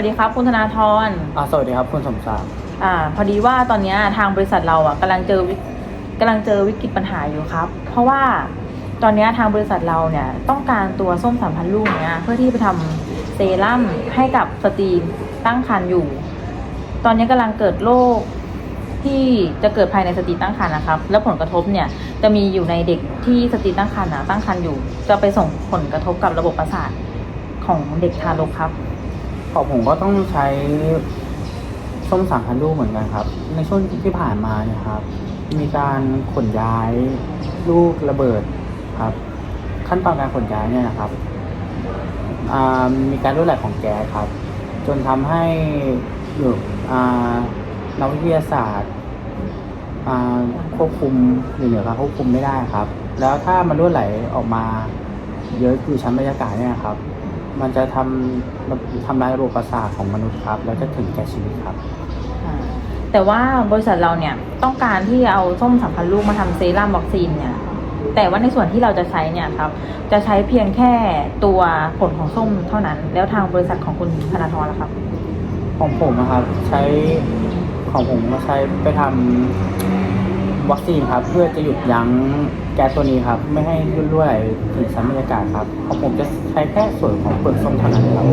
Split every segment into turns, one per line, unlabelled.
วัสดีครับคุณธนาธร
อ่าสวัสดีครับคุณสมศักดิ์
อ่า พอดีว่าตอนเนี้ยทางบริษัทเราอะกำลังเจอวิกำลังเจอวิกฤตปัญหาอยู่ครับ เพราะว่าตอนเนี้ยทางบริษัทเราเนี่ยต้องการตัวส้มสามพันลูกเนี้ยเพื่อที่ไปทำเซรั่มให้กับสตรีตั้งครรภ์อยู่ ตอนนี้กำลังเกิดโรคที่จะเกิดภายในสตรีตั้งครรภ์นะครับ แล้วผลกระทบเนี่ยจะมีอยู่ในเด็กที่สตรีตั้งครรภ์นะตั้งครรภ์อยู่ จะไปส่งผลกระทบกับระบบประสาทของเด็กทารกครับ
ของผมก็ต้องใช้ส้มสามพันลูกเหมือนกันครับ ในช่วงที่ผ่านมาเนี่ยครับ มีการขนย้ายลูกระเบิดครับ ขั้นตอนการขนย้ายเนี่ยนะครับมีการรั่วไหลของแก๊สครับ จนทำให้อยู่อ่านักวิทยาศาสตร์ควบคุมอยู่เหนือการควบคุมไม่ได้ครับ แล้วถ้ามันรั่วไหลออกมาเยอะอยู่ชั้นบรรยากาศเนี่ยครับ มันจะทำทำลายระบบประสาทของมนุษย์ครับ แล้วจะถึงแก่ชีวิตครับ
อ่าแต่ว่าบริษัทเราเนี่ยต้องการที่เอาส้มสามพันลูกมาทำเซรั่มวัคซีนเนี่ยแต่ว่าในส่วนที่เราจะใช้เนี่ยครับจะใช้เพียงแค่ตัวผลของส้มเท่านั้น แล้วทางบริษัทของคุณธนาธรล่ะครับ
ของผมนะครับ ใช้ของผมก็ใช้ไปทำ วัคซีนครับ เพื่อจะหยุดยั้งแก๊สตัวนี้ครับ ไม่ให้รั่วไหลถึงชั้นบรรยากาศครับของผมจะใช้แค่ส่วนของเปลือกส้มเท่านั้นครับ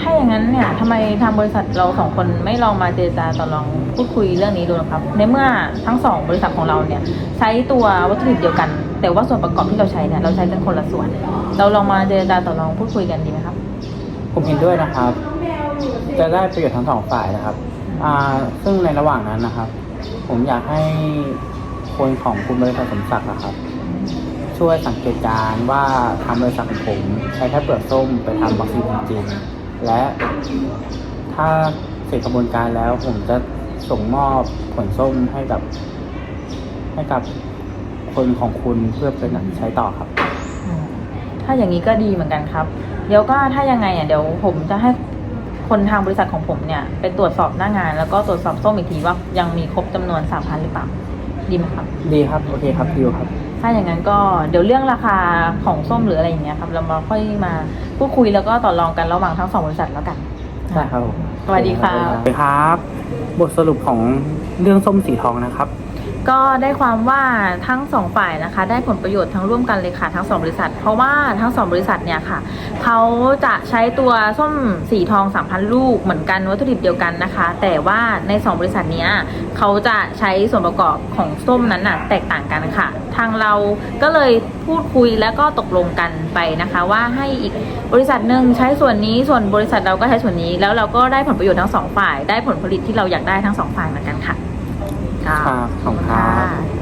ถ้าอย่างนั้นเนี่ยทำไมทางบริษัทเราสองคนไม่ลองมาเจรจาต่อรองพูดคุยเรื่องนี้ดูนะครับ ในเมื่อทั้งสองบริษัทของเราเนี่ยใช้ตัววัตถุดิบเดียวกัน แต่ว่าส่วนประกอบที่เราใช้เนี่ยเราใช้กันคนละส่วน เราลองมาเจรจาต่อรองพูดคุยกันดีไหมครับ
ผมเห็นด้วยนะครับ จะได้ประโยชน์ทั้งสองฝ่ายนะครับอ่าซึ่งในระหว่างนั้นนะครับ ผมอยากให้คนของคุณบริษัทสมศักดิ์นะครับ ช่วยสังเกตการณ์ว่าทางบริษัทของผมใช้แค่เปลือกส้มไปทำวัคซีนจริงๆและถ้าเสร็จกระบวนการแล้วผมจะส่งมอบผลส้มให้กับ ให้กับคนของคุณเพื่อเป็นใช้ต่อครับ
ถ้าอย่างนี้ก็ดีเหมือนกันครับ เดี๋ยวก็ถ้ายังไงอะเดี๋ยวผมจะให้ คนทางบริษัทของผมเนี่ยไปตรวจสอบหน้างาน แล้วก็ตรวจสอบส้มอีกทีว่ายังมีครบจำนวนสามพันหรือเปล่าดีไหมครับ
ดีครับ โอเคครับดิวครับ
ถ้าอย่างนั้นก็เดี๋ยวเรื่องราคาของส้มหรืออะไรอย่างเงี้ยครับ เรามาค่อยมาพูดคุยแล้วก็ต่อรองกันระหว่างทั้งสองบริษัทแล้วกัน
ได้ครับผม
สวัสดีค่ะ
สวัสดีครับ บทสรุปของเรื่องส้มสีทองนะครับ
ก็ได้ความว่าทั้งสองฝ่ายนะคะ ได้ผลประโยชน์ทั้งร่วมกันเลยค่ะทั้งสองบริษัท เพราะว่าทั้งสองบริษัทเนี่ยค่ะเขาจะใช้ตัวส้มสีทอง3,000ลูกเหมือนกันวัตถุดิบเดียวกันนะคะ แต่ว่าในสองบริษัทเนี้ยเขาจะใช้ส่วนประกอบของส้มนั้นน่ะแตกต่างกันค่ะ ทางเราก็เลยพูดคุยแล้วก็ตกลงกันไปนะคะ ว่าให้อีกบริษัทหนึ่งใช้ส่วนนี้ส่วนบริษัทเราก็ใช้ส่วนนี้ แล้วเราก็ได้ผลประโยชน์ทั้งสองฝ่าย ได้ผลผลิตที่เราอยากได้ทั้งสองฝ่ายเหมือนกันค่ะ
ครับขอบคุณครับ
ค่ะ